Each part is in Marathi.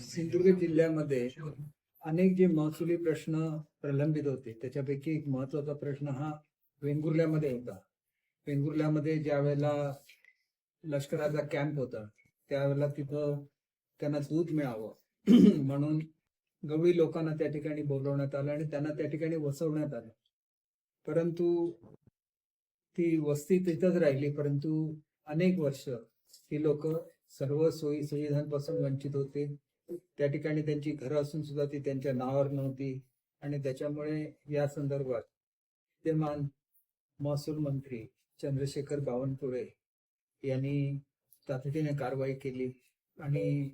सिंधुदुर्ग जिल्ह्यामध्ये अनेक जे महसुली प्रश्न प्रलंबित होते त्याच्यापैकी एक महत्त्वाचा प्रश्न हा वेंगुर्ल्यामध्ये होता. वेंगुर्ल्यामध्ये ज्या वेळेला लष्कराचा कॅम्प होता त्यावेळेला तिथं त्यांना दूध मिळावं. म्हणून गवळी लोकांना त्या ठिकाणी बोलवण्यात आलं आणि त्यांना त्या ठिकाणी वसवण्यात आलं. परंतु ती वस्ती तिथंच राहिली परंतु अनेक वर्ष ती लोक सर्व सोयी सुविधांपासून वंचित होते. त्या ठिकाणी त्यांची घरं असून सुद्धा ती त्यांच्या नावावर नव्हती आणि त्याच्यामुळे या संदर्भात विद्यमान महसूल मंत्री चंद्रशेखर बावनकुळे यांनी तातडीने कारवाई केली आणि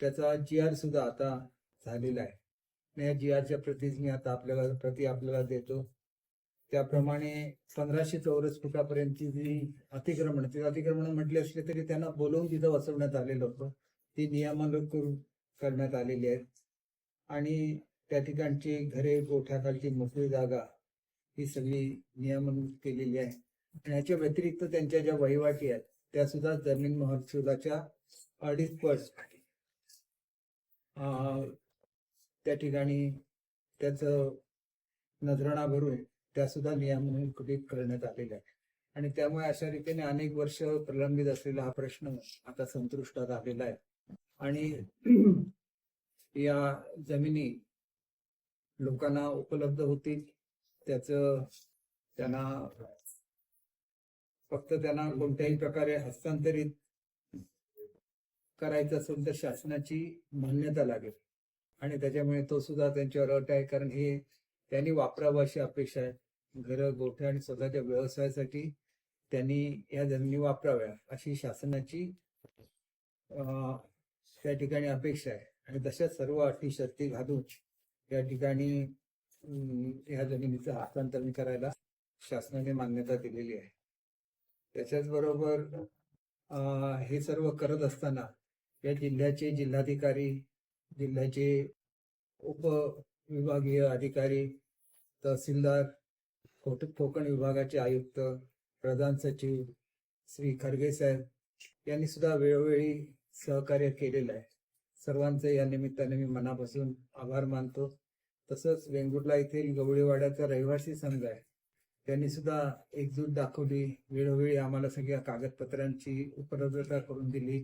त्याचा जी आर सुद्धा आता झालेला आहे. या जी आरच्या प्रतीच मी आता आपल्याला प्रति आपल्याला देतो. त्याप्रमाणे पंधराशे चौरस फुटापर्यंतची जी अतिक्रमण ते अतिक्रमण म्हटले असले तरी त्यांना बोलवून तिथं वसवण्यात आलेलं होतं. ती नियमानुसार करण्यात आलेली आहेत. आणि त्या ठिकाणची घरे गोठ्याखालची मोकळी जागा ही सगळी नियमन केलेली आहे. आणि याच्या व्यतिरिक्त त्यांच्या ज्या वहिवाटी आहेत त्या सुद्धा जमीन महसुलाच्या अडीच पट. त्या ठिकाणी त्याचं नजराणा भरून त्या सुद्धा नियमानुकृत करण्यात आलेल्या आहेत. आणि त्यामुळे अशा रीतीने अनेक वर्ष प्रलंबित असलेला हा प्रश्न आता संतुष्टात आलेला आहे. आणि या जमिनी लोकांना उपलब्ध होतील त्याच त्यांना फक्त त्यांना कोणत्याही प्रकारे हस्तांतरित करायचं असेल तर शासनाची मान्यता लागेल. आणि त्याच्यामुळे तो सुद्धा त्यांच्यावर अट आहे कारण हे त्यांनी वापरावं अशी अपेक्षा आहे. घरं गोठे आणि स्वतःच्या व्यवसायासाठी त्यांनी या जमिनी वापराव्या अशी शासनाची त्या ठिकाणी अपेक्षा आहे. आणि तशा सर्व अटी शर्ती घालून या ठिकाणी या जमिनीचं हस्तांतरण करायला शासनाने मान्यता दिलेली आहे. त्याच्याच बरोबर हे सर्व करत असताना या जिल्ह्याचे जिल्हाधिकारी जिल्ह्याचे उपविभागीय अधिकारी तहसीलदार कोकण विभागाचे आयुक्त प्रधान सचिव श्री खरगे साहेब यांनी सुद्धा वेळोवेळी सहकार्य केलेलं आहे. सर्वांचे या निमित्ताने मी मनापासून आभार मानतो. तसंच वेंगुर्ला येथील गवळीवाड्याचा रहिवासी संघ आहे. त्यांनी सुद्धा एकजूट दाखवली. वेळोवेळी आम्हाला सगळ्या कागदपत्रांची उपलब्धता करून दिली.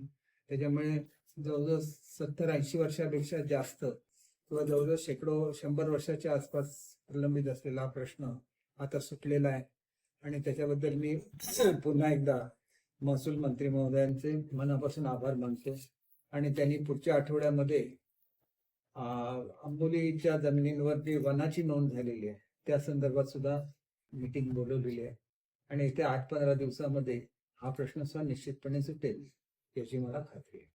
त्याच्यामुळे जवळजवळ सत्तर ऐंशी वर्षापेक्षा जास्त किंवा जवळजवळ शेकडो शंभर वर्षाच्या आसपास प्रलंबित असलेला प्रश्न आता सुटलेला आहे. आणि त्याच्याबद्दल मी पुन्हा एकदा महसूल मंत्री महोदयांचे मनापासून आभार मानतो. आणि त्यांनी पुढच्या आठवड्यामध्ये अं, आंबोलीच्या जमिनींवरती वनाची नोंद झालेली आहे त्या संदर्भात सुद्धा मीटिंग बोलवलेली आहे. आणि येत्या आठ पंधरा दिवसामध्ये हा प्रश्न सुद्धा निश्चितपणे सुटेल याची मला खात्री आहे.